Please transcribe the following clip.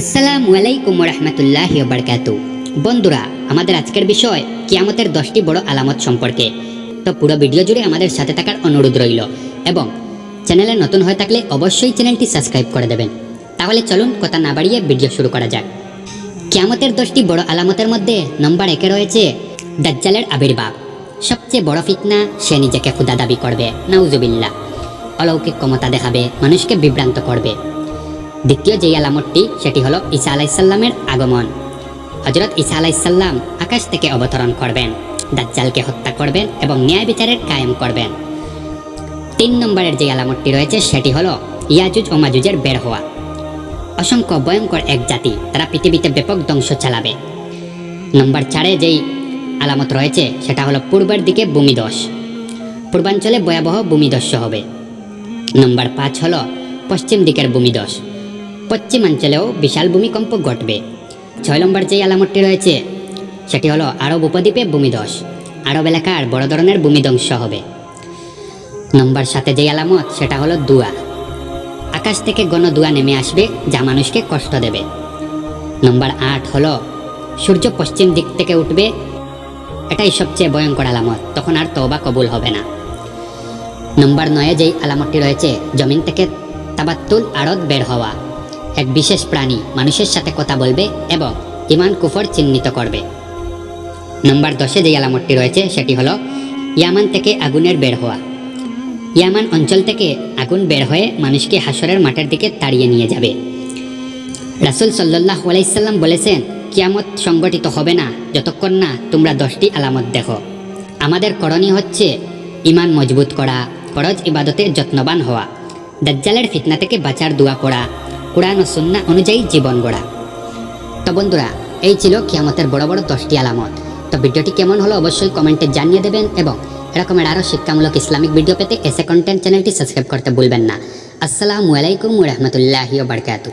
আসসালামু আলাইকুম রহমতুল্লাহ বারকাত বন্ধুরা, আমাদের আজকের বিষয় কিয়ামতের দশটি বড় আলামত সম্পর্কে। তো পুরো ভিডিও জুড়ে আমাদের সাথে থাকার অনুরোধ রইল এবং চ্যানেলে নতুন হয়ে থাকলে অবশ্যই চ্যানেলটি সাবস্ক্রাইব করে দেবেন। তাহলে চলুন কথা না বাড়িয়ে ভিডিও শুরু করা যাক। কিয়ামতের দশটি বড় আলামতের মধ্যে নম্বর একে রয়েছে দাজ্জালের আবির্ভাব। সবচেয়ে বড় ফিতনা, সে নিজেকে খুদা দাবি করবে, নাউজুবিল্লাহ। অলৌকিক ক্ষমতা দেখাবে, মানুষকে বিভ্রান্ত করবে। দ্বিতীয় যেই আলামতটি সেটি হলো ঈসা আলাইসাল্লামের আগমন। হজরত ঈসা আলাইসাল্লাম আকাশ থেকে অবতরণ করবেন, দাজ্জালকে হত্যা করবেন এবং ন্যায় বিচারের কায়েম করবেন। তিন নম্বরের যে আলামতটি রয়েছে, সেটি হলো ইয়াজুজ ও মাজুজের বের হওয়া। অসংখ্য ভয়ঙ্কর এক জাতি, তারা পৃথিবীতে ব্যাপক ধ্বংস চালাবে। নম্বর চারে যেই আলামত রয়েছে, সেটা হলো পূর্বের দিকে ভূমিদশ। পূর্বাঞ্চলে ভয়াবহ ভূমিদস্য হবে। নম্বর পাঁচ হলো পশ্চিম দিকের ভূমিদশ। পশ্চিমাঞ্চলেও বিশাল ভূমিকম্প ঘটবে। ছয় নম্বর যে আলামতটি রয়েছে, সেটি হলো আরব উপদ্বীপে ভূমিধস। আরব এলাকার বড় ধরনের ভূমিধ্বংস হবে। নম্বর সাথে যে আলামত, সেটা হলো দুয়া। আকাশ থেকে গণ দুয়া নেমে আসবে, যা মানুষকে কষ্ট দেবে। নম্বর আট হলো, সূর্য পশ্চিম দিক থেকে উঠবে। এটাই সবচেয়ে ভয়ঙ্কর আলামত, তখন আর তওবা কবুল হবে না। নম্বর নয়ে যেই আলামতটি রয়েছে, জমিন থেকে তাবাত্তুল আড়ত বের হওয়া। এক বিশেষ প্রাণী মানুষের সাথে কথা বলবে এবং ইমান কুফর চিহ্নিত করবে। নম্বর দশে যেই আলামতটি রয়েছে, সেটি হলো ইয়ামান থেকে আগুনের বের হওয়া। ইয়ামান অঞ্চল থেকে আগুন বের হয়ে মানুষকে হাসরের মাঠের দিকে তাড়িয়ে নিয়ে যাবে। রাসুল সাল্লাহ আলাইসাল্লাম বলেছেন, কিয়ামত সংগঠিত হবে না, যতক্ষণ না তোমরা দশটি আলামত দেখো। আমাদের করণীয় হচ্ছে ইমান মজবুত করা, ফরজ ইবাদতে যত্নবান হওয়া, দাজ্জালের ফিতনা থেকে বাঁচার দোয়া করা কোরআন ও সুন্না অনুযায়ী জীবন গড়া। তো বন্ধুরা, এই ছিল কিয়ামতের বড় বড় দশটি আলামত। তো ভিডিওটি কেমন হলো অবশ্যই কমেন্টে জানিয়ে দেবেন এবং এরকমের আরও শিক্ষামূলক ইসলামিক ভিডিও পেতে এসে কন্টেন্ট চ্যানেলটি সাবস্ক্রাইব করতে ভুলবেন না। আসসালামু আলাইকুম রহমতুল্লাহি বারকাতু